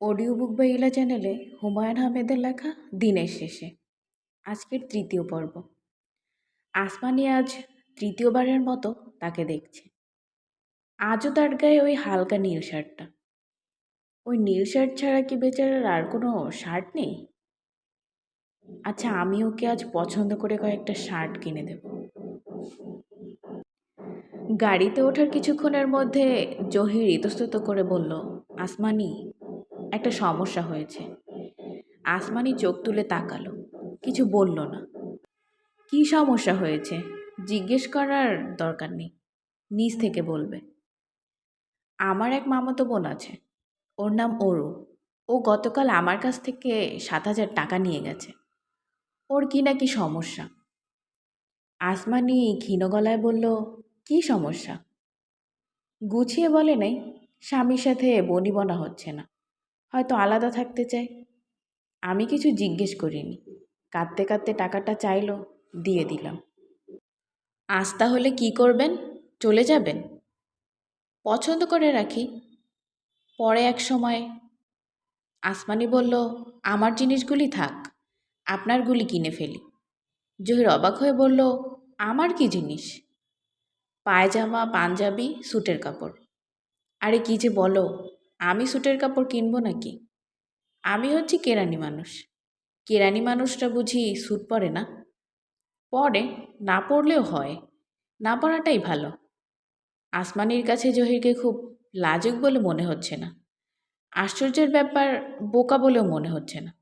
Audio book বা ইলা চ্যানেলে হুমায়ুন আহমেদের লেখা দিনের শেষে, আজকের তৃতীয় পর্ব। আসমানি আজ তৃতীয়বারের মতো তাকে দেখছে। আজও তার গায়ে ওই হালকা নীল শার্টটা। ওই নীল শার্ট ছাড়া কি বেচারার আর কোনো শার্ট নেই? আচ্ছা আমি ওকে আজ পছন্দ করে কয়েকটা শার্ট কিনে দেব। গাড়িতে ওঠার কিছুক্ষণের মধ্যে জহির ইতস্তত করে বলল, আসমানি একটা সমস্যা হয়েছে। আসমানি চোখ তুলে তাকালো, কিছু বলল না। কি সমস্যা হয়েছে? জিজ্ঞেস করার দরকার নেই নিজ থেকে বলবে। আমার এক মামাতো বোন আছে, ওর নাম অরু। ও গতকাল আমার কাছ থেকে সাত হাজার টাকা নিয়ে গেছে। ওর কি না কি সমস্যা? আসমানি ক্ষীণ গলায় বলল, কি সমস্যা? গুছিয়ে বলে নাই, স্বামীর সাথে বনিবনা হচ্ছে না। হয়তো আলাদা থাকতে চায়। আমি কিছু জিজ্ঞেস করিনি। কাঁদতে কাঁদতে টাকাটা চাইলো, দিয়ে দিলাম। আজ তাহলে কি করবেন? চলে যাবেন? পছন্দ করে রাখি। পরে এক সময় আসমানি বলল, আমার জিনিসগুলি থাক, আপনারগুলি কিনে ফেলি। জহির অবাক হয়ে বলল, আমার কি জিনিস? পায়জামা, পাঞ্জাবি, স্যুটের কাপড়। আরে কী যে বলো আমি স্যুটের কাপড় কিনবো নাকি? আমি হচ্ছি কেরানি মানুষ। কেরানি মানুষরা বুঝি স্যুট পরে না? পরে, না পরলেও হয়। না পরাটাই ভালো। আসমানির কাছে জহিরকে খুব লাজুক বলে মনে হচ্ছে না। আশ্চর্যের ব্যাপার, বোকা বলেও মনে হচ্ছে না।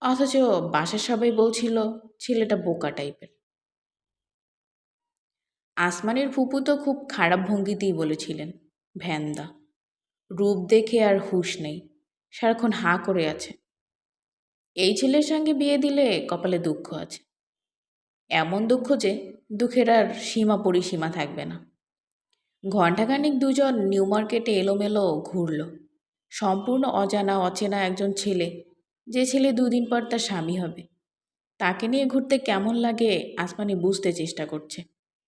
অথচ বাসার সবাই বলছিল, ছেলেটা বোকা টাইপের। আসমানের ফুপু তো খুব খারাপ ভঙ্গিতেই বলেছিলেন, ভ্যান্দা। রূপ দেখে আর হুঁশ নেই। সারাক্ষণ হাঁ করে আছে। এই ছেলের সঙ্গে বিয়ে দিলে কপালে দুঃখ আছে। এমন দুঃখ যে দুঃখের আর সীমা পরিসীমা থাকবে না। ঘণ্টাখানিক দুজন নিউ মার্কেটে এলোমেলো ঘুরল। সম্পূর্ণ অজানা, অচেনা একজন ছেলে, যে ছেলে দুদিন পর তার স্বামী হবে। তাকে নিয়ে ঘুরতে কেমন লাগে আসমানি বুঝতে চেষ্টা করছে।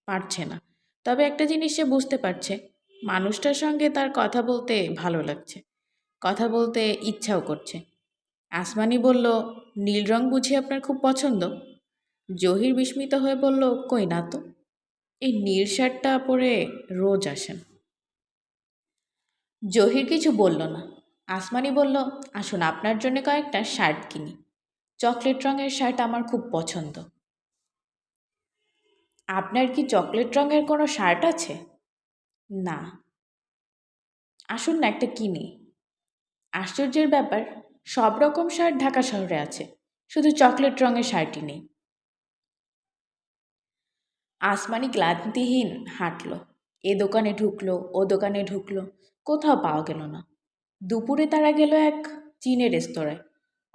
পারছে না। তবে একটা জিনিস সে বুঝতে পারছে মানুষটার সঙ্গে তার কথা বলতে ভালো লাগছে। কথা বলতে ইচ্ছাও করছে। আসমানি বলল, নীল রং বুঝি আপনার খুব পছন্দ? জহির বিস্মিত হয়ে বলল, কই না তো। এই নীল শার্টটা পরে রোজ আসেন। জহির কিছু বলল না। আসমানি বলল, আসুন, আপনার জন্য কয়েকটা শার্ট কিনি। চকলেট রঙের শার্ট আমার খুব পছন্দ। আপনার কি চকলেট রঙের কোনো শার্ট আছে? না। আসুন না একটা কিনি। আশ্চর্যের ব্যাপার, সব রকম শার্ট ঢাকা শহরে আছে, শুধু চকলেট রঙের শার্টই নেই। আসমানি ক্লান্তিহীন হাঁটল, এ দোকানে ঢুকলো, ও দোকানে ঢুকলো, কোথাও পাওয়া গেল না। দুপুরে তারা গেল এক চীনের রেস্তোরাঁয়।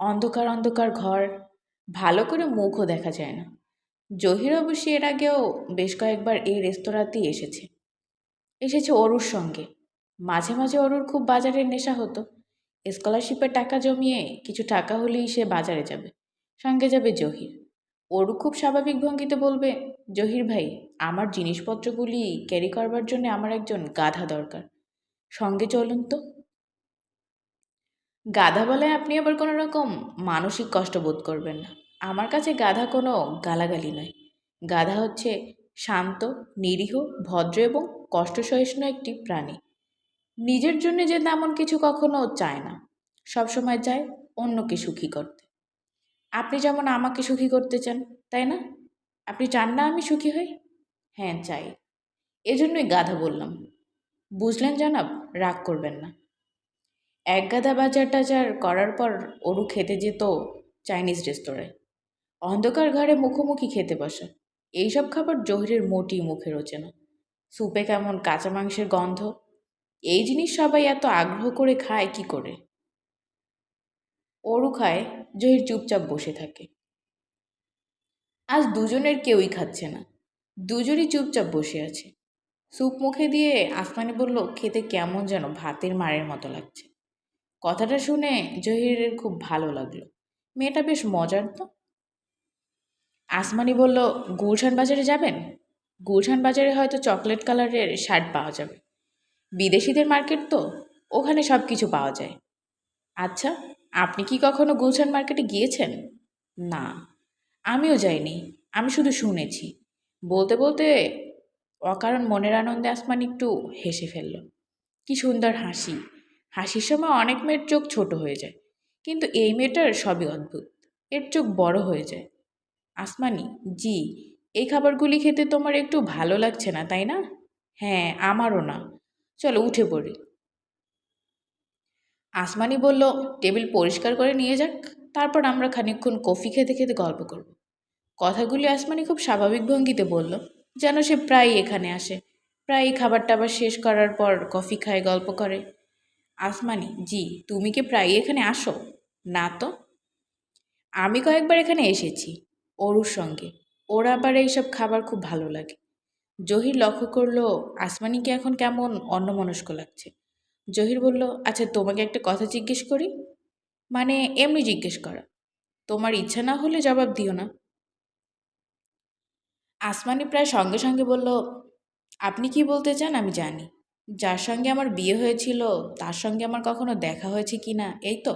অন্ধকার অন্ধকার ঘর, ভালো করে মুখও দেখা যায় না। জহির অবশ্য এর আগেও বেশ কয়েকবার এই রেস্তোরাঁতেই এসেছে। এসেছে অরুর সঙ্গে। মাঝে মাঝে অরুর খুব বাজারের নেশা হতো। স্কলারশিপের টাকা জমিয়ে কিছু টাকা হলেই সে বাজারে যাবে। সঙ্গে যাবে জহির। অরু খুব স্বাভাবিক ভঙ্গিতে বলবে, জহির ভাই, আমার জিনিসপত্রগুলি ক্যারি করবার জন্য আমার একজন গাধা দরকার। সঙ্গে চলুন তো। গাধা বলে আপনি আবার কোনো রকম মানসিক কষ্ট বোধ করবেন না। আমার কাছে গাধা কোনো গালাগালি নয়। গাধা হচ্ছে শান্ত, নিরীহ, ভদ্র এবং কষ্টসহিষ্ণু একটি প্রাণী। নিজের জন্য যে তেমন কিছু কখনো চায় না। সবসময় চায় অন্যকে সুখী করতে। আপনি যেমন আমাকে সুখী করতে চান, তাই না? আপনি চান না আমি সুখী হই? হ্যাঁ চাই। এজন্যই গাধা বললাম। বুঝলেন জানাব, রাগ করবেন না। এক গাদা বাজার টাজার করার পর অরু খেতে যেত চাইনিজ রেস্তোরাঁয়। অন্ধকার ঘরে মুখোমুখি খেতে বসে। এইসব খাবার জহিরের মোটি মুখে রোচে না। স্যুপে কেমন কাঁচা মাংসের গন্ধ? এই জিনিস সবাই এত আগ্রহ করে খায় কি করে? অরু খায়, জহির চুপচাপ বসে থাকে। আজ দুজনের কেউই খাচ্ছে না। দুজনই চুপচাপ বসে আছে। স্যুপ মুখে দিয়ে আসমানি বলল, খেতে কেমন যেন ভাতের মারের মতো লাগছে। কথাটা শুনে জহিরের খুব ভালো লাগল। মেয়েটা বেশ মজার তো। আসমানি বলল, গুলশান বাজারে যাবেন? গুলশান বাজারে হয়তো চকলেট কালারের শার্ট পাওয়া যাবে। বিদেশিদের মার্কেট তো, ওখানে সব কিছু পাওয়া যায়। আচ্ছা আপনি কি কখনো গুলশান মার্কেটে গিয়েছেন? না, আমিও যাইনি, আমি শুধু শুনেছি। বলতে বলতে অকারণ মনের আনন্দে আসমান একটু হেসে ফেলল। কি সুন্দর হাসি, হাসির সময় অনেক মেয়ের চোখ ছোট হয়ে যায়, কিন্তু এই মেয়েটার সবই অদ্ভুত, এর চোখ বড় হয়ে যায়। আসমানি, জি এই খাবারগুলি খেতে তোমার একটু ভালো লাগছে না, তাই না? হ্যাঁ আমারও না। চলো উঠে পড়ি। আসমানি বলল, টেবিল পরিষ্কার করে নিয়ে যাক, তারপর আমরা খানিকক্ষণ কফি খেতে খেতে গল্প করব। কথাগুলি আসমানি খুব স্বাভাবিক ভঙ্গিতে বলল, যেন সে প্রায় এখানে আসে। প্রায় খাবার টাবার শেষ করার পর কফি খায়, গল্প করে। আসমানি, জি, তুমি কি প্রায় এখানে আসো? না তো। আমি কয়েকবার এখানে এসেছি, অরুর সঙ্গে। ওর আবার এইসব খাবার খুব ভালো লাগে। জহির লক্ষ্য করল আসমানিকে এখন কেমন অন্যমনস্ক লাগছে? জহির বলল আচ্ছা তোমাকে একটা কথা জিজ্ঞেস করি? মানে এমনি জিজ্ঞেস করা। তোমার ইচ্ছা না হলে জবাব দিও না। আসমানি প্রায় সঙ্গে সঙ্গে বলল, আপনি কি বলতে চান আমি জানি। যার সঙ্গে আমার বিয়ে হয়েছিল, তার সঙ্গে আমার কখনো দেখা হয়েছে কি না এই তো?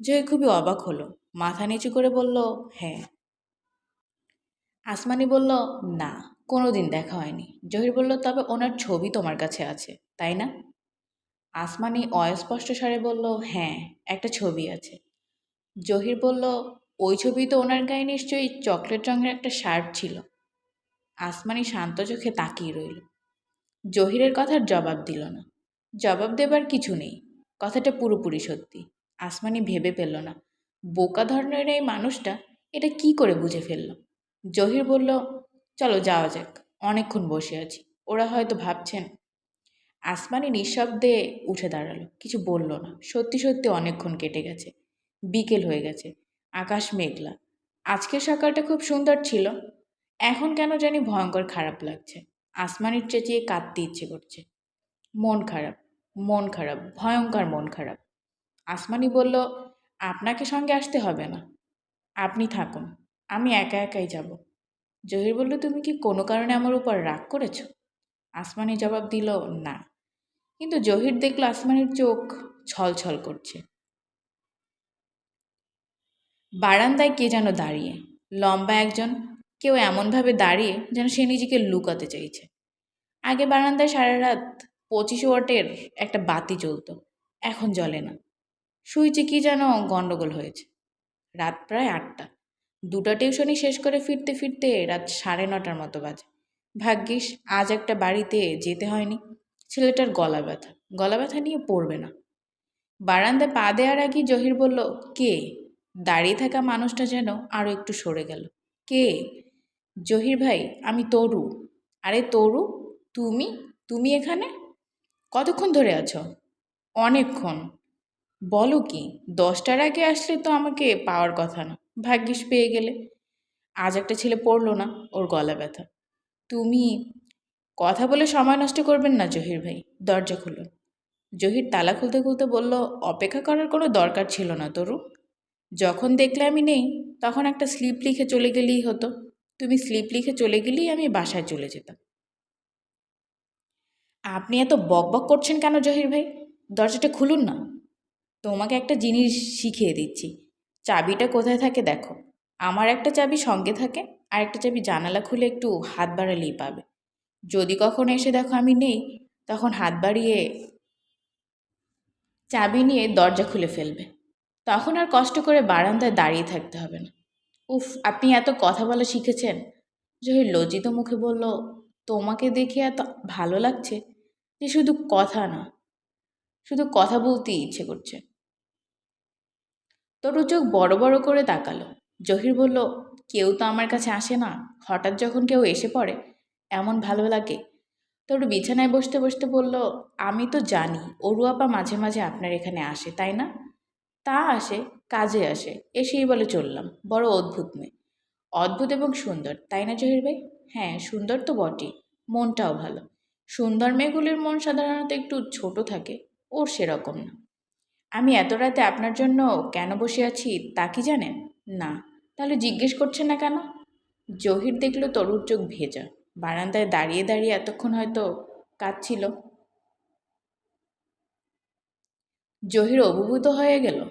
জয় খুবই অবাক হলো, মাথা নিচু করে বলল হ্যাঁ। আসমানি বলল, না কোনো দিন দেখা হয়নি। জহির বলল, তবে ওনার ছবি তোমার কাছে আছে, তাই না? আসমানি অস্পষ্ট স্বরে বলল হ্যাঁ একটা ছবি আছে। জহির বলল, ওই ছবি তো ওনার গায়ে নিশ্চয়ই চকলেট রঙের একটা শার্ট ছিল। আসমানি শান্ত চোখে তাকিয়ে রইল। জহিরের কথার জবাব দিল না। জবাব দেবার কিছু নেই, কথাটা পুরোপুরি সত্যি। আসমানি ভেবে পেল না, বোকা ধরনের এই মানুষটা এটা কি করে বুঝে ফেলল? জহির বলল, চলো যাওয়া যাক, অনেকক্ষণ বসে আছি। ওরা হয়তো ভাবছেন, আসমানি নিঃশব্দে উঠে দাঁড়াল, কিছু বলল না। সত্যি সত্যি অনেকক্ষণ কেটে গেছে, বিকেল হয়ে গেছে, আকাশ মেঘলা। আজকের সকালটা খুব সুন্দর ছিল, এখন কেন জানি ভয়ঙ্কর খারাপ লাগছে। আসমানির চেঁচিয়ে কাঁদতে ইচ্ছে করছে। মন খারাপ মন খারাপ, ভয়ঙ্কর মন খারাপ। আসমানি বলল, আপনাকে সঙ্গে আসতে হবে না। আপনি থাকুন। আমি একা একাই যাব। জহির বলল, তুমি কি কোনো কারণে আমার উপর রাগ করেছ? আসমানি জবাব দিল, না। কিন্তু জহির দেখল আসমানির চোখ ছলছল করছে। বারান্দায় কে যেন দাঁড়িয়ে, লম্বা একজন, কেউ এমনভাবে দাঁড়িয়ে যেন সে নিজেকে লুকাতে চাইছে। আগে বারান্দায় সারা রাত পঁচিশ ওয়াটের একটা বাতি জ্বলতো, এখন জ্বলে না। সুইচে কি যেন গণ্ডগোল হয়েছে। রাত প্রায় আটটা। দুটো টিউশনি শেষ করে ফিরতে ফিরতে রাত সাড়ে নটার মতো বাজে। ভাগ্যিস, আজ একটা বাড়িতে যেতে হয়নি। ছেলেটার গলা ব্যথা। গলা ব্যথা নিয়ে পড়বে না। বারান্দায় পা দেওয়ার আগেই জহির বলল, কে? দাঁড়িয়ে থাকা মানুষটা যেন আরও একটু সরে গেল। কে? জহির ভাই, আমি তরু। আরে তরু? তুমি? তুমি এখানে? কতক্ষণ ধরে আছো? অনেকক্ষণ। বলো কি, দশটার আগে আসলে তো আমাকে পাওয়ার কথা না। ভাগ্যিস পেয়ে গেলে। আজ একটা ছেলে পড়ল না, ওর গলা ব্যথা। তুমি কথা বলে সময় নষ্ট করবেন না, জহির ভাই। দরজা খুলুন জহির তালা খুলতে খুলতে বলল, অপেক্ষা করার কোনো দরকার ছিল না তরু। যখন দেখলে আমি নেই, তখন একটা স্লিপ লিখে চলে গেলেই হতো। তুমি স্লিপ লিখে চলে গেলেই আমি বাসায় চলে যেতাম। আপনি এত বক বক করছেন কেন, জহির ভাই? দরজাটা খুলুন না। তোমাকে একটা জিনিস শিখিয়ে দিচ্ছি। চাবিটা কোথায় থাকে দেখো। আমার একটা চাবি সঙ্গে থাকে আর একটা চাবি জানালা খুলে একটু হাত বাড়ালেই পাবে। যদি কখনো এসে দেখো আমি নেই, তখন হাত বাড়িয়ে চাবি নিয়ে দরজা খুলে ফেলবে। তখন আর কষ্ট করে বারান্দায় দাঁড়িয়ে থাকতে হবে না। উফ, আপনি এত কথা বলা শিখেছেন। জহির লজ্জিত মুখে বলল, তোমাকে দেখে এত ভালো লাগছে যে শুধু কথা না শুধু কথা বলতেই ইচ্ছে করছে। তরু চোখ বড় বড় করে তাকালো। জহির বলল, কেউ তো আমার কাছে আসে না। হঠাৎ যখন কেউ এসে পড়ে, এমন ভালো লাগে? তরু বিছানায় বসতে বসতে বলল, আমি তো জানি অরুয়াপা মাঝে মাঝে আপনার এখানে আসে, তাই না? তা আসে, কাজে আসে, এসেই বলে চললাম, বড় অদ্ভুত মেয়ে। অদ্ভুত এবং সুন্দর, তাই না জহির ভাই? হ্যাঁ সুন্দর তো বটেই, মনটাও ভালো। সুন্দর মেয়েগুলির মন সাধারণত একটু ছোট থাকে, ওর সেরকম না। আমি এত রাতে আপনার জন্য কেন বসে আছি তা কি জানেন? না। তাহলে জিজ্ঞেস করছেন না কেন? জহির দেখল তরুর চোখ ভেজা। বারান্দায় দাঁড়িয়ে দাঁড়িয়ে এতক্ষণ হয়তো কাঁদছিল। জহির অভিভূত হয়ে গেল।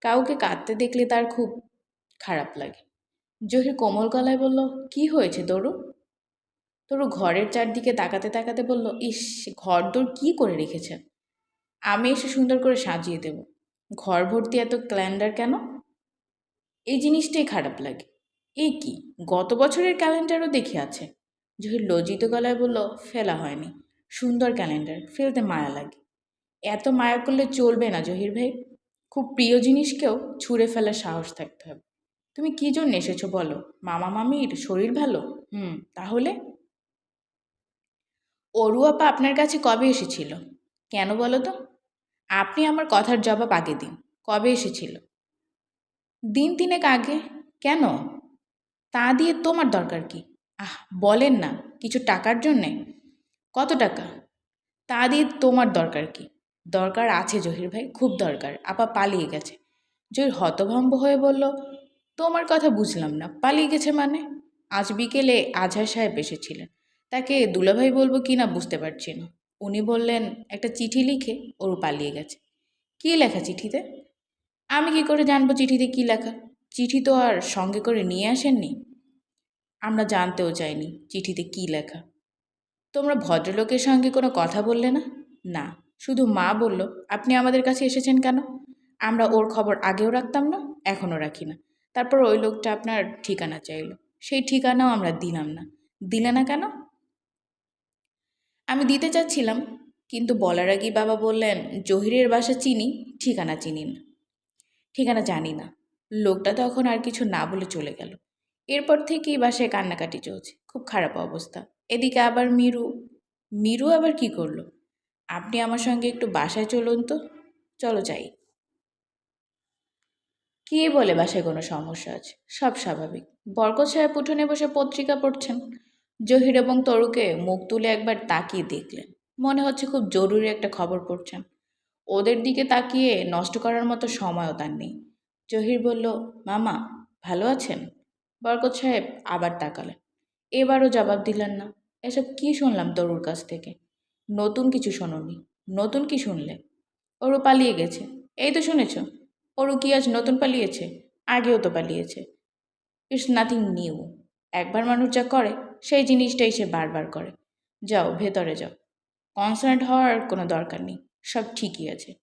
কাউকে কাঁদতে দেখলে তার খুব খারাপ লাগে। জহির কোমল গলায় বলল, কি হয়েছে তরু? তরু ঘরের চারদিকে তাকাতে তাকাতে বলল, ইস ঘর দোর কী করে রেখেছেন? আমি এসে সুন্দর করে সাজিয়ে দেব। ঘর ভর্তি এত ক্যালেন্ডার কেন? এই জিনিসটাই খারাপ লাগে। এ কি? গত বছরের ক্যালেন্ডারও দেখে আছে। জহির লজ্জিত গলায় বলল, ফেলা হয়নি। সুন্দর ক্যালেন্ডার, ফেলতে মায়া লাগে। এত মায়া করলে চলবে না জহির ভাই। খুব প্রিয় জিনিসকেও ছুঁড়ে ফেলার সাহস থাকতে হবে। তুমি কী জন্য এসেছ বলো? মামা মামির শরীর ভালো? হুম, তাহলে? অরু আপা আপনার কাছে কবে এসেছিল? কেন বলো তো? আপনি আমার কথার জবাব আগে দিন। কবে এসেছিল? দিন তিনেক আগে। কেন? তা দিয়ে তোমার দরকার কি? আহ, বলেন না। কিছু টাকার জন্যে? কত টাকা? তা দিয়ে তোমার দরকার কি? দরকার আছে, জহির ভাই, খুব দরকার। আপা পালিয়ে গেছে। জহির হতভম্ব হয়ে বলল, তোমার কথা বুঝলাম না। পালিয়ে গেছে মানে? আজ বিকেলে আজহার সাহেব এসেছিলেন। তাকে দুলাভাই বলব কি না বুঝতে পারছি না। উনি বললেন, একটা চিঠি লিখে ওর পালিয়ে গেছে। কী লেখা চিঠিতে? আমি কি করে জানব চিঠিতে কী লেখা? চিঠি তো আর সঙ্গে করে নিয়ে আসেননি। আমরা জানতেও চাইনি চিঠিতে কী লেখা। তোমরা ভদ্রলোকের সঙ্গে কোনো কথা বললে না? না, শুধু মা বলল, আপনি আমাদের কাছে এসেছেন কেন? আমরা ওর খবর আগেও রাখতাম না, এখনও রাখি না। তারপর ওই লোকটা আপনার ঠিকানা চাইলো। সেই ঠিকানাও আমরা দিলাম না। দিলে না কেন? আমি দিতে চাচ্ছিলাম, কিন্তু বলার আগেই বাবা বললেন, জহিরের বাসা চিনি, ঠিকানা চিনি না। ঠিকানা জানি না। লোকটা তখন আর কিছু না বলে চলে গেল। এরপর থেকেই বাসায় কান্নাকাটি চলছে। খুব খারাপ অবস্থা। এদিকে আবার মিরু। মিরু আবার কি করল? আপনি আমার সঙ্গে একটু বাসায় চলুন তো। চলো যাই। কে বলে বাসায় কোনো সমস্যা আছে? সব স্বাভাবিক। বরকত সাহেব উঠোনে বসে পত্রিকা পড়ছেন। জহির এবং তরুকে মুখ তুলে একবার তাকিয়ে দেখলেন। মনে হচ্ছে খুব জরুরি একটা খবর পড়ছেন। ওদের দিকে তাকিয়ে নষ্ট করার মতো সময়ও তার নেই। জহির বলল, মামা, ভালো আছেন? বরকত সাহেব আবার তাকালেন। এবারও জবাব দিলেন না। এসব কি শুনলাম তরুর কাছ থেকে? নতুন কিছু শোনোনি। নতুন কি শুনলে? ওরও পালিয়ে গেছে। এই তো শুনেছ? ওরও কি আজ নতুন পালিয়েছে? আগেও তো পালিয়েছে। ইটস নাথিং নিউ একবার মানুষ যা করে সেই জিনিসটাই সে বারবার করে। যাও, ভেতরে যাও। কনসার্ট হওয়ার কোনো দরকার নেই, সব ঠিকই আছে।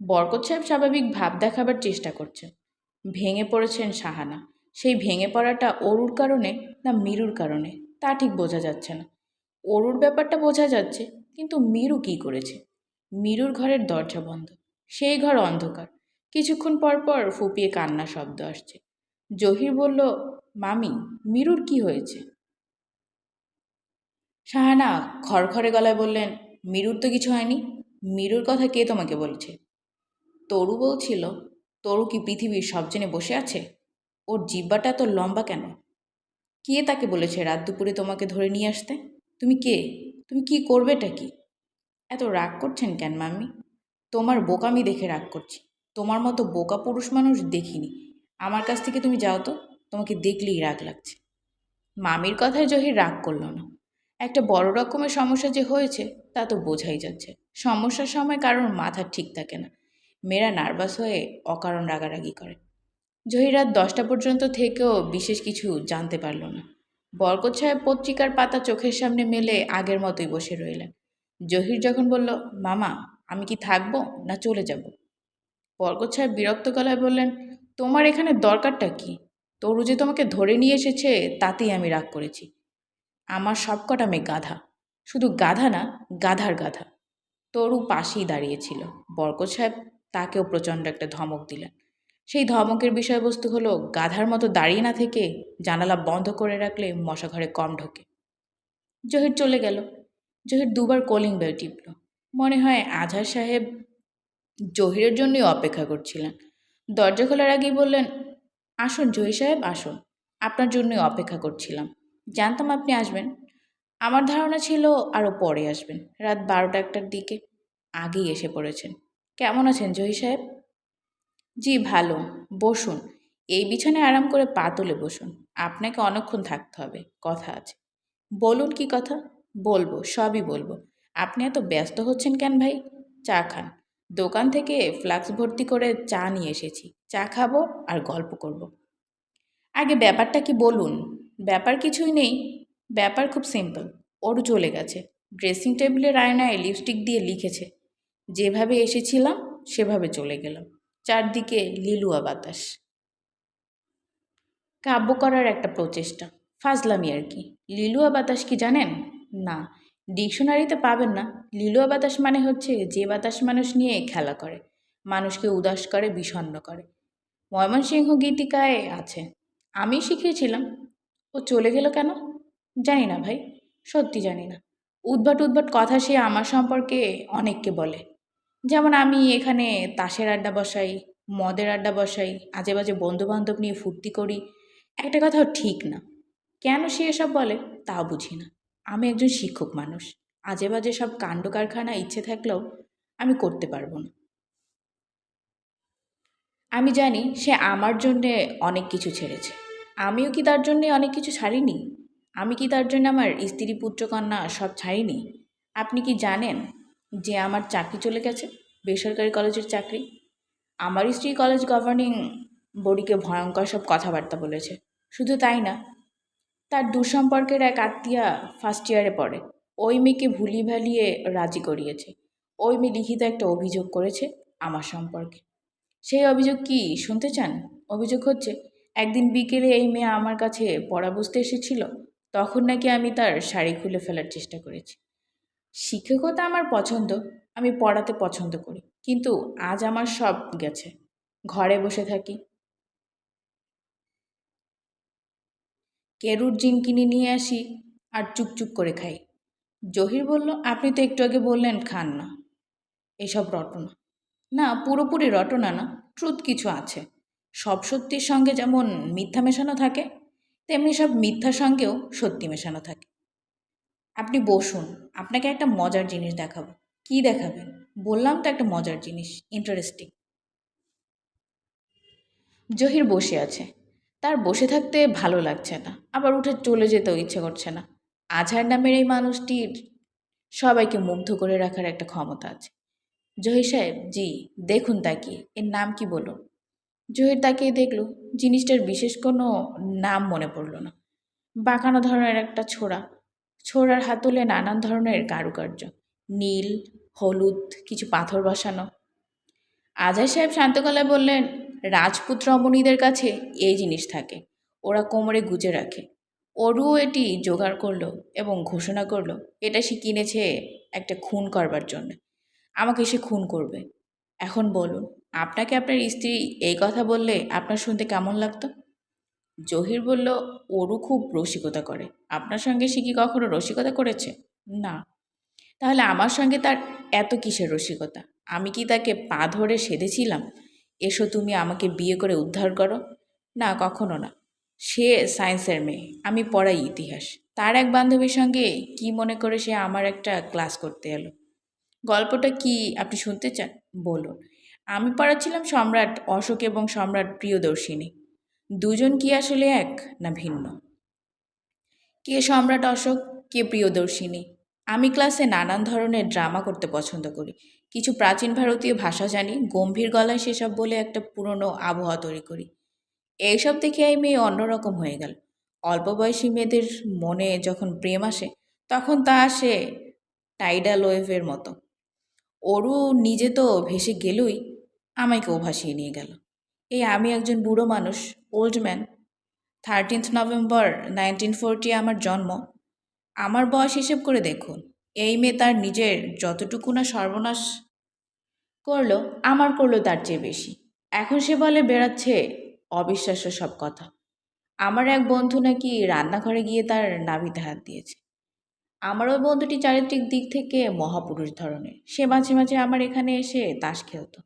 বরকত সাহেব স্বাভাবিক ভাব দেখাবার চেষ্টা করছেন ভেঙে পড়েছেন সাহানা সেই ভেঙে পড়াটা অরুর কারণে না মিরুর কারণে, তা ঠিক বোঝা যাচ্ছে না। অরুর ব্যাপারটা বোঝা যাচ্ছে, কিন্তু মিরু কি করেছে? মিরুর ঘরের দরজা বন্ধ, সেই ঘর অন্ধকার। কিছুক্ষণ পর পর ফুপিয়ে কান্না শব্দ আসছে। জহির বলল, মামি, মিরুর কি হয়েছে? শাহানা খড়খড়ে গলায় বললেন, মিরুর তো কিছু হয়নি। মিরুর কথা কে তোমাকে বলছে? তরু বলছিল, তরু কি পৃথিবীর সব জেনে বসে আছে? ওর জিব্বাটা এত লম্বা কেন? কে তাকে বলেছে রাত দুপুরে তোমাকে ধরে নিয়ে আসতে? তুমি কে? তুমি কি করবেটা কি? এত রাগ করছেন কেন মাম্মি? তোমার বোকামি দেখে রাগ করছি। তোমার মতো বোকা পুরুষ মানুষ দেখিনি। আমার কাছ থেকে তুমি যাও তো, তোমাকে দেখলেই রাগ লাগছে। মামির কথায় জহির রাগ করল না। একটা বড় রকমের সমস্যা যে হয়েছে, তা তো বোঝাই যাচ্ছে। সমস্যার সময় কারোর মাথা ঠিক থাকে না। মেয়েরা নার্ভাস হয়ে অকারণ রাগারাগি করে। জহির রাত দশটা পর্যন্ত থেকেও বিশেষ কিছু জানতে পারল না। বরকত সাহেব পত্রিকার পাতা চোখের সামনে মেলে আগের মতোই বসে রইলেন। জহির যখন বলল, মামা, আমি কি থাকব না চলে যাব? বরকত সাহেব বিরক্ত গলায় বললেন, তোমার এখানে দরকারটা কি? তরু যে তোমাকে ধরে নিয়ে এসেছে, তাতেই আমি রাগ করেছি। আমার সবকটা মেয়ে গাধা। শুধু গাধা না, গাধার গাধা। তরু পাশেই দাঁড়িয়েছিল বরকত সাহেব তাকেও প্রচণ্ড একটা ধমক দিলেন। সেই ধমকের বিষয়বস্তু হলো, গাধার মতো দাঁড়িয়ে না থেকে জানালা বন্ধ করে রাখলে মশা ঘরে কম ঢোকে। জহির চলে গেল। জহির দুবার কলিং বেল টিপল। মনে হয় আজহার সাহেব জহিরের জন্যই অপেক্ষা করছিলেন। দরজা খোলার আগেই বললেন, আসুন জহির সাহেব, আসুন। আপনার জন্যই অপেক্ষা করছিলাম। জানতাম আপনি আসবেন। আমার ধারণা ছিল আরও পরে আসবেন। রাত বারোটা একটার দিকে আগেই এসে পড়েছেন। কেমন আছেন জহি সাহেব? জি, ভালো। বসুন। এই বিছানায় আরাম করে পা তুলে বসুন। আপনাকে অনেকক্ষণ থাকতে হবে। কথা আছে। বলুন কি কথা? বলব, সবই বলব। আপনি এত ব্যস্ত হচ্ছেন কেন ভাই? চা খান। দোকান থেকে ফ্লাক্স ভর্তি করে চা নিয়ে এসেছি। চা খাব আর গল্প করব। আগে ব্যাপারটা কি বলুন? ব্যাপার কিছুই নেই। ব্যাপার খুব সিম্পল ওরও চলে গেছে। ড্রেসিং টেবিলের আয়নায় লিপস্টিক দিয়ে লিখেছে, যেভাবে এসেছিলাম, সেভাবে চলে গেলাম। চারদিকে লিলুয়া বাতাস। কাব্য করার একটা প্রচেষ্টা। ফাজলামি আর কি। লিলুয়া বাতাস কি জানেন? না। ডিকশনারিতে পাবেন না। লিলুয়া বাতাস মানে হচ্ছে যে বাতাস মানুষ নিয়ে খেলা করে। মানুষকে উদাস করে, বিষণ্ণ করে। ময়মনসিংহ গীতিকায় আছে। আমি শিখিয়েছিলাম। ও চলে গেল কেন? জানি না ভাই, সত্যি জানি না। উদ্ভট উদ্ভট কথা সে আমার সম্পর্কে অনেককে বলে। যেমন আমি এখানে তাসের আড্ডা বসাই, মদের আড্ডা বসাই আজে বাজে বন্ধুবান্ধব নিয়ে ফুর্তি করি। একটা কথাও ঠিক না। কেন সে এসব বলে? তাও বুঝি না। আমি একজন শিক্ষক মানুষ। আজে বাজে সব কাণ্ড কারখানা ইচ্ছে থাকলেও আমি করতে পারব না। আমি জানি সে আমার জন্যে অনেক কিছু ছেড়েছে। আমিও কি তার জন্যে অনেক কিছু ছাড়িনি? আমি কি তার জন্য আমার স্ত্রী পুত্রকন্যা সব ছাড়িনি? আপনি কি জানেন যে আমার চাকরি চলে গেছে, বেসরকারি কলেজের চাকরি? আমার স্ত্রী কলেজ গভর্নিং বডিকে ভয়ঙ্কর সব কথাবার্তা বলেছে। শুধু তাই না, তার দুঃসম্পর্কের এক আত্মীয়া ফার্স্ট ইয়ারে পড়ে। ওই মেয়েকে ভুলি ভালিয়ে রাজি করিয়েছে। ওই মেয়ে লিখিত একটা অভিযোগ করেছে আমার সম্পর্কে। সেই অভিযোগ কি শুনতে চান? অভিযোগ হচ্ছে একদিন বিকেলে এই মেয়ে আমার কাছে পড়া বুঝতে এসেছিল, তখন নাকি আমি তার শাড়ি খুলে ফেলার চেষ্টা করেছি। শিক্ষকতা আমার পছন্দ, আমি পড়াতে পছন্দ করি, কিন্তু আজ আমার সব গেছে, ঘরে বসে থাকি। কেরুর জিন কিনে নিয়ে আসি আর চুপচুপ করে খাই। জহির বলল, আপনি তো একটু আগে বললেন খান না। এসব রটনা। না, পুরোপুরি রটনা না ট্রুথ কিছু আছে। সব সত্যির সঙ্গে যেমন মিথ্যা মেশানো থাকে, তেমনি সব মিথ্যার সঙ্গেও সত্যি মেশানো থাকে। আপনি বসুন, আপনাকে একটা মজার জিনিস দেখাবো। কি দেখাবেন? বললাম তো একটা মজার জিনিস ইন্টারেস্টিং জহির বসে আছে। তার বসে থাকতে ভালো লাগছে না, আবার উঠে চলে যেতেও ইচ্ছে করছে না। আজহার নামের এই মানুষটির সবাইকে মুগ্ধ করে রাখার একটা ক্ষমতা আছে। জহির সাহেব, জি, দেখুন তাকিয়ে, এর নাম কি বলুন? জহির তাকিয়ে দেখল জিনিসটার বিশেষ কোনো নাম মনে পড়ল না। বাঁকানো ধরনের একটা ছোড়া। ছোড়ার হাতলে নানান ধরনের কারুকার্য। নীল, হলুদ, কিছু পাথর বসানো। আজহার সাহেব শান্ত গলায় বললেন রাজপুত রমণীদের কাছে এই জিনিস থাকে। ওরা কোমরে গুজে রাখে। অরু এটি জোগাড় করল এবং ঘোষণা করল, এটা সে কিনেছে একটা খুন করবার জন্য। আমাকে সে খুন করবে। এখন বলুন আপনাকে আপনার স্ত্রী এই কথা বললে আপনার শুনতে কেমন লাগতো? জহির বলল ওরু খুব রসিকতা করে। আপনার সঙ্গে সে কি কখনো রসিকতা করেছে? না। তাহলে আমার সঙ্গে তার এত কিসের রসিকতা? আমি কি তাকে পা ধরে সেধেছিলাম? এসো তুমি আমাকে বিয়ে করে উদ্ধার করো? না, কখনো না। সে সায়েন্সের মেয়ে। আমি পড়াই ইতিহাস। তার এক বান্ধবীর সঙ্গে কি মনে করে সে আমার একটা ক্লাস করতে এলো? গল্পটা কি আপনি শুনতে চান? বলুন। আমি পড়াচ্ছিলাম সম্রাট অশোক এবং সম্রাট প্রিয়দর্শিনী। দুজন কি আসলে এক না ভিন্ন? কে সম্রাট অশোক, কে প্রিয়দর্শিনী? আমি ক্লাসে নানান ধরনের ড্রামা করতে পছন্দ করি। কিছু প্রাচীন ভারতীয় ভাষা জানি, গম্ভীর গলায় সেসব বলে একটা পুরনো আবহাওয়া তৈরি করি। এইসব দেখে এই মেয়ে অন্যরকম হয়ে গেল। অল্প বয়সী মেয়েদের মনে যখন প্রেম আসে, তখন তা আসে টাইডাল ওয়েভের মতো। ওরও নিজে তো ভেসে গেলই আমাকেও ভাসিয়ে নিয়ে গেল। এই আমি একজন বুড়ো মানুষ old man thirteenth November nineteen forty আমার জন্ম। আমার বয়স হিসেব করে দেখুন, এই মেয়ে তার নিজের যতটুকু না সর্বনাশ করল, আমার করল তার চেয়ে বেশি। এখন সে বলে বেড়াচ্ছে অবিশ্বাস্য সব কথা। আমার এক বন্ধু নাকি রান্নাঘরে গিয়ে তার নাভিতে হাত দিয়েছে। আমার ওই বন্ধুটি চারিত্রিক দিক থেকে মহাপুরুষ ধরনের। সে মাঝে মাঝে আমার এখানে এসে তাস খেলতো।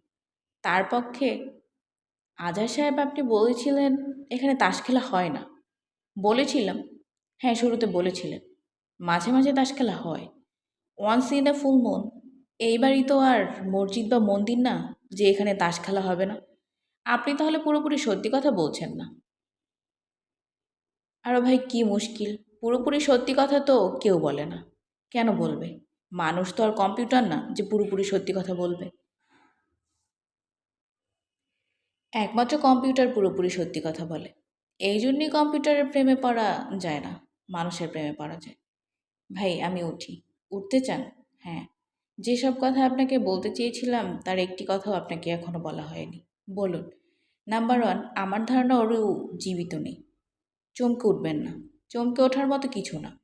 তার পক্ষে আজহার সাহেব আপনি বলেছিলেন, এখানে তাস খেলা হয় না। বলেছিলাম। হ্যাঁ শুরুতে বলেছিলেন। মাঝে মাঝে তাস খেলা হয়। Once in a full moon এইবারই তো আর মসজিদ বা মন্দির না, যে এখানে তাস খেলা হবে না। আপনি তাহলে পুরোপুরি সত্যি কথা বলছেন না। আরও ভাই, কি মুশকিল। পুরোপুরি সত্যি কথা তো কেউ বলে না। কেন বলবে? মানুষ তো আর কম্পিউটার না, যে পুরোপুরি সত্যি কথা বলবে। একমাত্র কম্পিউটার পুরোপুরি সত্যি কথা বলে। এই জন্যই কম্পিউটারের প্রেমে পড়া যায় না, মানুষের প্রেমে পড়া যায়। ভাই, আমি উঠি। উঠতে চান? হ্যাঁ। যেসব কথা আপনাকে বলতে চেয়েছিলাম, তার একটি কথাও আপনাকে এখনও বলা হয়নি। বলুন, নাম্বার ওয়ান, আমার ধারণা ওরও জীবিত নেই। চমকে উঠবেন না। চমকে ওঠার মতো কিছু না।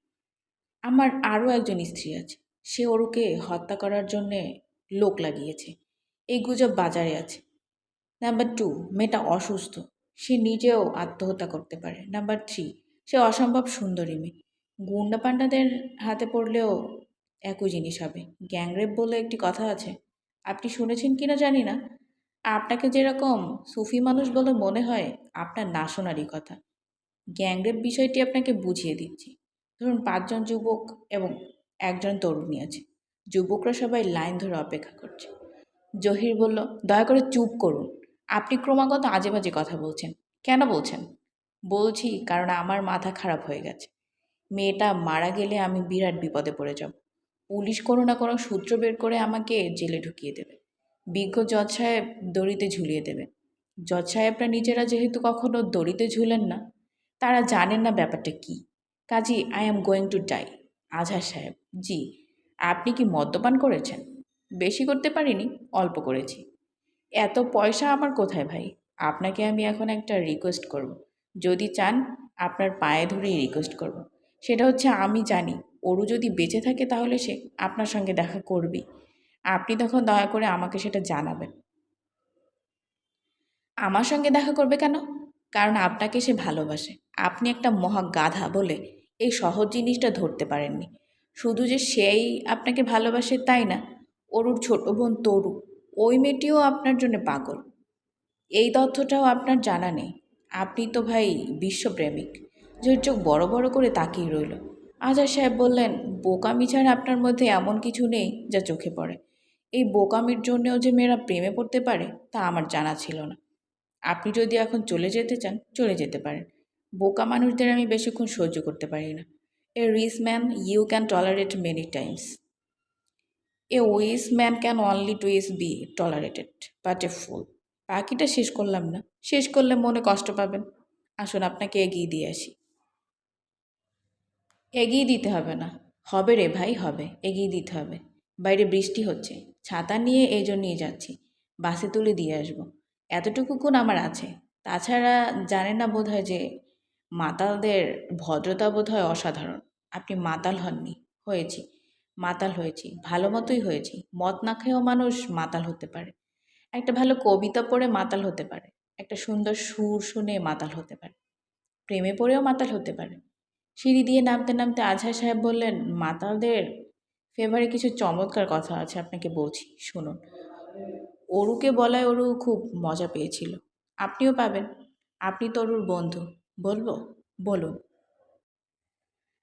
আমার আরও একজন স্ত্রী আছে। সে ওরুকে হত্যা করার জন্যে লোক লাগিয়েছে। এই গুজব বাজারে আছে। নাম্বার টু মেয়েটা অসুস্থ। সে নিজেও আত্মহত্যা করতে পারে। নাম্বার থ্রি সে অসম্ভব সুন্দরী মেয়ে। গুন্ডা পান্ডাদের হাতে পড়লেও একই জিনিস হবে। গ্যাংরেপ বলে একটি কথা আছে। আপনি শুনেছেন কি না জানি না। আপনাকে যেরকম সুফি মানুষ বলে মনে হয়, আপনার না শোনারই কথা। গ্যাংরেপ বিষয়টি আপনাকে বুঝিয়ে দিচ্ছি। ধরুন পাঁচজন যুবক এবং একজন তরুণী আছে। যুবকরা সবাই লাইন ধরে অপেক্ষা করছে। জহির বলল, দয়া করে চুপ করুন। আপনি ক্রমাগত আজে বাজে কথা বলছেন। কেন বলছেন? বলছি কারণ আমার মাথা খারাপ হয়ে গেছে। মেয়েটা মারা গেলে আমি বিরাট বিপদে পড়ে যাব। পুলিশ কোনো না কোনো সূত্র বের করে আমাকে জেলে ঢুকিয়ে দেবে। বিজ্ঞ জজ সাহেব দড়িতে ঝুলিয়ে দেবে। জজ সাহেবরা নিজেরা যেহেতু কখনো দড়িতে ঝুলেন না, তারা জানেন না ব্যাপারটা কী। Qazi I am going to die Azhar সাহেব। জি, আপনি কি মদ্যপান করেছেন? বেশি করতে পারিনি, অল্প করেছি। এত পয়সা আমার কোথায় ভাই? আপনাকে আমি এখন একটা রিকোয়েস্ট করব। যদি চান, আপনার পায়ে ধরেই রিকোয়েস্ট করব। সেটা হচ্ছে আমি জানি ওরু যদি বেঁচে থাকে তাহলে সে আপনার সঙ্গে দেখা করবে আপনি তখন দয়া করে আমাকে সেটা জানাবেন। আমার সঙ্গে দেখা করবে কেন? কারণ আপনাকে সে ভালোবাসে। আপনি একটা মহা গাধা বলে এই সহজ জিনিসটা ধরতে পারেননি। শুধু যে সেই আপনাকে ভালোবাসে তাই না ওরুর ছোট বোন তরু। ওই মেয়েটিও আপনার জন্য পাগল। এই তথ্যটাও আপনার জানা নেই। আপনি তো ভাই বিশ্বপ্রেমিক। যে চোখ বড় বড় করে তাকিয়ে রইল। আজার সাহেব বললেন, বোকামি ছাড়া আপনার মধ্যে এমন কিছু নেই যা চোখে পড়ে। এই বোকামির জন্যেও যে মেয়েরা প্রেমে পড়তে পারে, তা আমার জানা ছিল না। আপনি যদি এখন চলে যেতে চান, চলে যেতে পারেন। বোকা মানুষদের আমি বেশিক্ষণ সহ্য করতে পারি না। A rich man you can tolerate many times. A wise man can only to twice be tolerated but a fool বাকিটা শেষ করলাম না। শেষ করলে মনে কষ্ট পাবেন। আসুন, আপনাকে এগিয়ে দিয়ে আসি। এগিয়ে দিতে হবে না। হবে রে ভাই, হবে। এগিয়ে দিতে হবে। বাইরে বৃষ্টি হচ্ছে। ছাতা নিয়ে এই জন্যই যাচ্ছি। বাসে তুলে দিয়ে আসব। এতটুকু গুণ আমার আছে। তাছাড়া জানেন না বোধ হয় যে মাতালদের ভদ্রতা বোধ হয় অসাধারণ। আপনি মাতাল হননি। হয়েছি। মাতাল হয়েছি, ভালো মতোই হয়েছি। মদ না খেয়েও মানুষ মাতাল হতে পারে। একটা ভালো কবিতা পড়ে মাতাল হতে পারে। একটা সুন্দর সুর শুনে মাতাল হতে পারে। প্রেমে পড়েও মাতাল হতে পারে। সিঁড়ি দিয়ে নামতে নামতে আজহার সাহেব বললেন, মাতালদের ফেভারে কিছু চমৎকার কথা আছে, আপনাকে বলছি, শুনুন। অরুকে বলায় অরু খুব মজা পেয়েছিল। আপনিও পাবেন। আপনি তরুর বন্ধু। বলব? বলুন।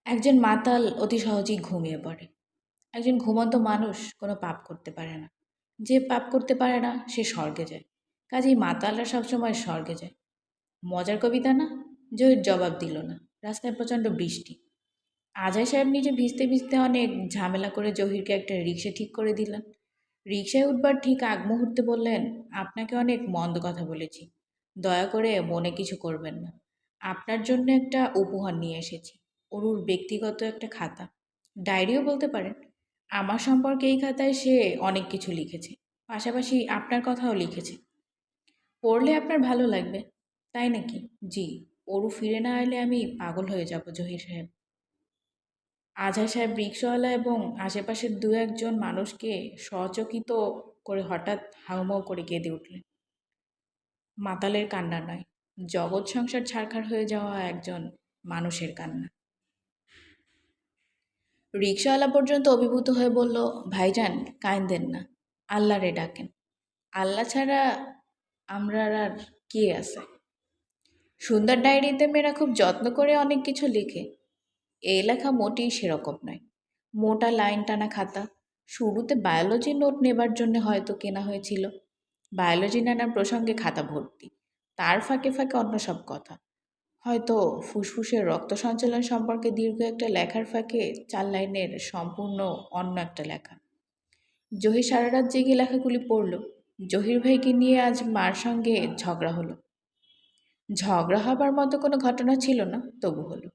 একজন মাতাল অতি সহজেই ঘুমিয়ে পড়ে। একজন ঘুমন্ত মানুষ কোনো পাপ করতে পারে না। যে পাপ করতে পারে না, সে স্বর্গে যায়। কাজেই মাতালরা সবসময় স্বর্গে যায়। মজার কবিতা না? জয়ের জবাব দিল না। রাস্তায় প্রচণ্ড বৃষ্টি। আজয় সাহেব নিজে ভিজতে ভিজতে অনেক ঝামেলা করে জহিরকে একটা রিক্সা ঠিক করে দিলেন। রিক্সায় উঠবার ঠিক আগ মুহূর্তে বললেন, আপনাকে অনেক মন্দ কথা বলেছি। দয়া করে মনে কিছু করবেন না। আপনার জন্য একটা উপহার নিয়ে এসেছি। অরুর ব্যক্তিগত একটা খাতা। ডায়েরিও বলতে পারেন। আমার সম্পর্কে এই খাতায় সে অনেক কিছু লিখেছে। পাশাপাশি আপনার কথাও লিখেছে। পড়লে আপনার ভালো লাগবে, তাই নাকি? জি, ওরু ফিরে না এলে আমি পাগল হয়ে যাব, জহির সাহেব। আজহার সাহেব রিক্সাওয়ালা এবং আশেপাশের দু একজন মানুষকে সচকিত করে হঠাৎ হাউমাউ করে কেঁদে উঠলেন। মাতালের কান্না নয়, জগৎ সংসার ছাড়খাড় হয়ে যাওয়া একজন মানুষের কান্না। রিক্সাওয়ালা পর্যন্ত অভিভূত হয়ে বলল, ভাইজান কাইন্দেন না। আল্লাহরে ডাকেন। আল্লাহ ছাড়া আমরা আর কে আছে? সুন্দর ডায়েরিতে মেয়েরা খুব যত্ন করে অনেক কিছু লিখে। এই লেখা মোটেই সেরকম নয়। মোটা লাইন টানা খাতা। শুরুতে বায়োলজি নোট নেবার জন্য হয়তো কেনা হয়েছিল। বায়োলজি নানার প্রসঙ্গে খাতা ভর্তি। তার ফাঁকে ফাঁকে অন্য সব কথা। হয়তো ফুসফুসের রক্ত সঞ্চালন সম্পর্কে দীর্ঘ একটা লেখার ফাঁকে চার লাইনের সম্পূর্ণ অন্য একটা লেখা। জহি সারা রাত জেগে লেখাগুলি পড়ল। জহির ভাইকে নিয়ে আজ মার সঙ্গে ঝগড়া হলো। ঝগড়া হবার মতো কোনো ঘটনা ছিল না, তবু হলো।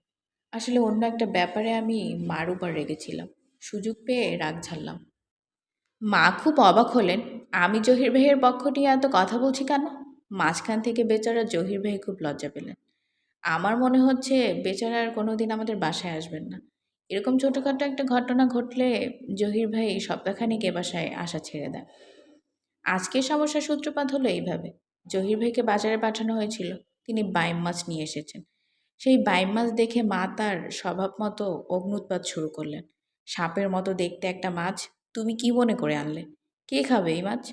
আসলে অন্য একটা ব্যাপারে আমি মার উপর রেগেছিলাম। সুযোগ পেয়ে রাগ ঝাড়লাম। মা খুব অবাক হলেন, আমি জহির ভাইয়ের পক্ষ নিয়ে এত কথা বলছি কেন? মাঝখান থেকে বেচারা জহির ভাই খুব লজ্জা পেলেন। আমার মনে হচ্ছে বেচারা আর কোনো দিন আমাদের বাসায় আসবেন না। এরকম ছোটোখাটো একটা ঘটনা ঘটলে জহির ভাই সপ্তাহখানিক এ বাসায় আসা ছেড়ে দেয় আজকের সমস্যার সূত্রপাত হলো এইভাবে। জহির ভাইকে বাজারে পাঠানো হয়েছিল। তিনি বাইম মাছ নিয়ে এসেছেন। সেই বাইম মাছ দেখে মা তার স্বভাব মতো অগ্নুৎপাত শুরু করলেন। সাপের মতো দেখতে একটা মাছ, তুমি কি মনে করে আনলে? কে খাবে এই মাছ?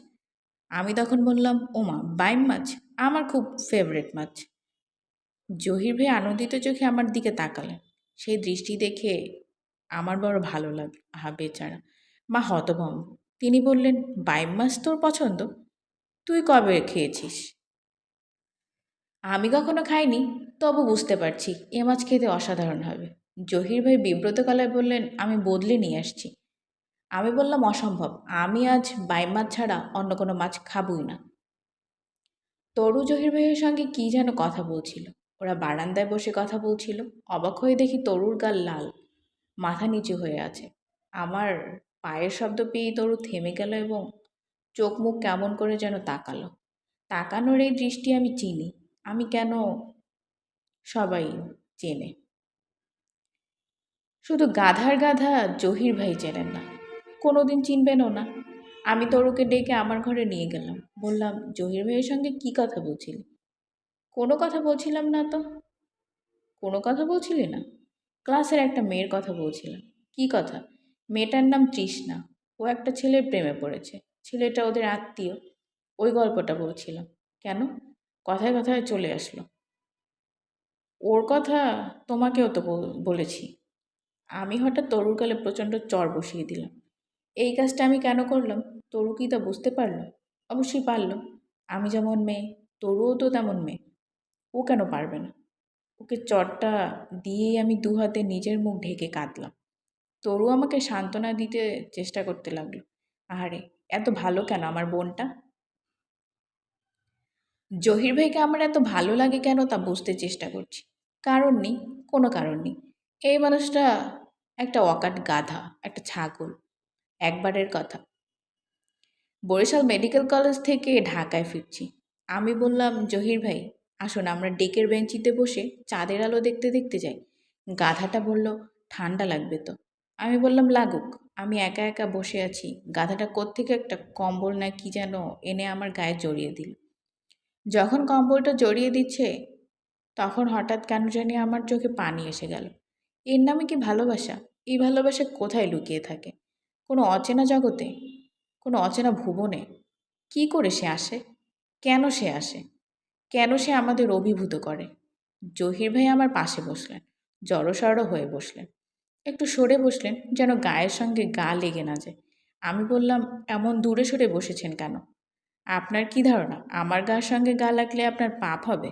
আমি তখন বললাম, ওমা, বাইম মাছ? আমার খুব ফেভারেট মাছ। জহির ভাই আনন্দিত চোখে আমার দিকে তাকালেন। সেই দৃষ্টি দেখে আমার বড় ভালো লাগল আহা বেচারা মা হতভম্ব। তিনি বললেন বাইম মাছ তোর পছন্দ? তুই কবে খেয়েছিস? আমি কখনো খাইনি, তবু বুঝতে পারছি, এ মাছ খেতে অসাধারণ হবে। জহির ভাই বিব্রত গলায় বললেন, আমি বদলে নিয়ে আসছি। আমি বললাম, অসম্ভব, আমি আজ বাইম মাছ ছাড়া অন্য কোনো মাছ খাবই না। তরু জহির ভাইয়ের সঙ্গে কী যেন কথা বলছিল। ওরা বারান্দায় বসে কথা বলছিল। অবাক হয়ে দেখি তরুর গাল লাল, মাথা নিচু হয়ে আছে। আমার পায়ের শব্দ পেয়েই তরু থেমে গেল এবং চোখ মুখ কেমন করে যেন তাকালো। তাকানোর এই দৃষ্টি আমি চিনি, আমি কেন সবাই চেনে। শুধু গাধার গাধা জহির ভাই চেনেন না কোনো দিন চিনবেনও না। আমি তরুকে ডেকে আমার ঘরে নিয়ে গেলাম, বললাম, জহির ভাইয়ের সঙ্গে কি কথা বলছিলি? কোনো কথা বলছিলাম না তো। কোনো কথা বলছিলি না? ক্লাসের একটা মেয়ের কথা বলছিলাম। কি কথা? মেয়েটার নাম তৃষ্ণা। ও একটা ছেলের প্রেমে পড়েছে। ছেলেটা ওদের আত্মীয়। ওই গল্পটা বলছিলাম। কেন? কথায় কথায় চলে আসলো। ওর কথা তোমাকেও তো বলেছি। আমি হঠাৎ তরুর প্রচণ্ড চর বসিয়ে দিলাম। এই কাজটা আমি কেন করলাম? তরু কি তা বুঝতে পারল? অবশ্যই পারল। আমি যেমন মেয়ে, তরুও তো তেমন মেয়ে। ও কেন পারবে না? ওকে চটটা দিয়েই আমি দু হাতে নিজের মুখ ঢেকে কাঁদলাম। তরু আমাকে সান্ত্বনা দিতে চেষ্টা করতে লাগল। আহারে, এত ভালো কেন আমার বোনটা? জহির ভাইকে আমার এত ভালো লাগে কেন তা বুঝতে চেষ্টা করছি। কারণ নেই, কোনো কারণ নেই। এই মানুষটা একটা অকাট গাধা, একটা ছাগল। একবারের কথা। বরিশাল মেডিকেল কলেজ থেকে ঢাকায় ফিরছি। আমি বললাম, জহির ভাই আসুন আমরা ডেকের বেঞ্চিতে বসে চাঁদের আলো দেখতে দেখতে যাই। গাধাটা বলল, ঠান্ডা লাগবে তো। আমি বললাম, লাগুক। আমি একা একা বসে আছি। গাধাটা কোত্থেকে একটা কম্বল না কি যেন এনে আমার গায়ে জড়িয়ে দিল। যখন কম্বলটা জড়িয়ে দিচ্ছে, তখন হঠাৎ কেন জানি আমার চোখে পানি এসে গেল। এর নামে কি ভালোবাসা? এই ভালোবাসা কোথায় লুকিয়ে থাকে? কোনো অচেনা জগতে? কোনো অচেনা ভুবনে? কি করে সে আসে? কেন সে আসে? কেন সে আমাদের অভিভূত করে? জহির ভাই আমার পাশে বসলেন, জড়সড় হয়ে বসলেন। একটু সরে বসলেন, যেন গায়ের সঙ্গে গা লেগে না যায়। আমি বললাম, এমন দূরে সরে বসেছেন কেন? আপনার কি ধারণা? আমার গার সঙ্গে গা লাগলে আপনার পাপ হবে?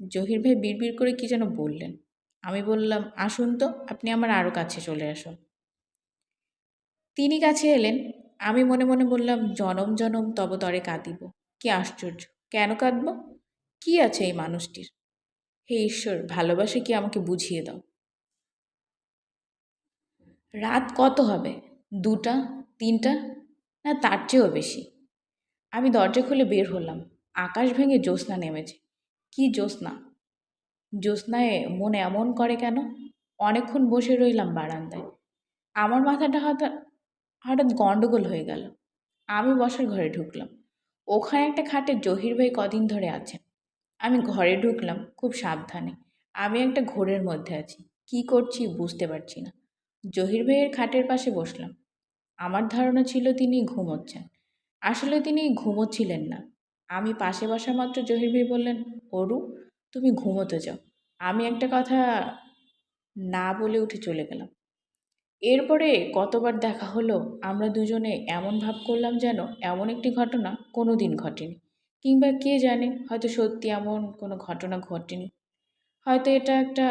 জহির ভাই বিড়বিড় করে কি যেন বললেন। আমি বললাম, আসুন তো, আপনি আমার আরও কাছে চলে আসুন। তিনি কাছে এলেন। আমি মনে মনে বললাম, জনম জনম তবতরে কাঁদিব। কি আশ্চর্য! কেন কাঁদব? কি আছে এই মানুষটির? হে ঈশ্বর, ভালোবাসে কি আমাকে বুঝিয়ে দাও? রাত কত হবে? দুটা? তিনটা? না, তার চেয়েও বেশি। আমি দরজা খুলে বের হলাম। আকাশ ভেঙে জ্যোৎস্না নেমেছে। কি জ্যোৎস্না? জ্যোৎস্নায় মন এমন করে কেন? অনেকক্ষণ বসে রইলাম বারান্দায়। আমার মাথাটা হঠাৎ হঠাৎ গণ্ডগোল হয়ে গেল। আমি বসার ঘরে ঢুকলাম। ওখানে একটা খাটে জহির ভাই কদিন ধরে আছেন। আমি ঘরে ঢুকলাম, খুব সাবধানে। আমি একটা ঘোরের মধ্যে আছি। কি করছি বুঝতে পারছি না। জহির ভাইয়ের খাটের পাশে বসলাম। আমার ধারণা ছিল তিনি ঘুমোচ্ছেন। আসলে তিনি ঘুমোচ্ছিলেন না। আমি পাশে বসা মাত্র জহির ভাই বললেন, অরু, তুমি ঘুমোতে যাও। আমি একটা কথা না বলে উঠে চলে গেলাম। এরপরে কতবার দেখা হলো, আমরা দুজনে এমন ভাব করলাম যেন এমন একটি ঘটনা কোনো দিন ঘটেনি। কিংবা কে জানে হয়তো সত্যি এমন কোনো ঘটনা ঘটেনি। হয়তো এটা একটা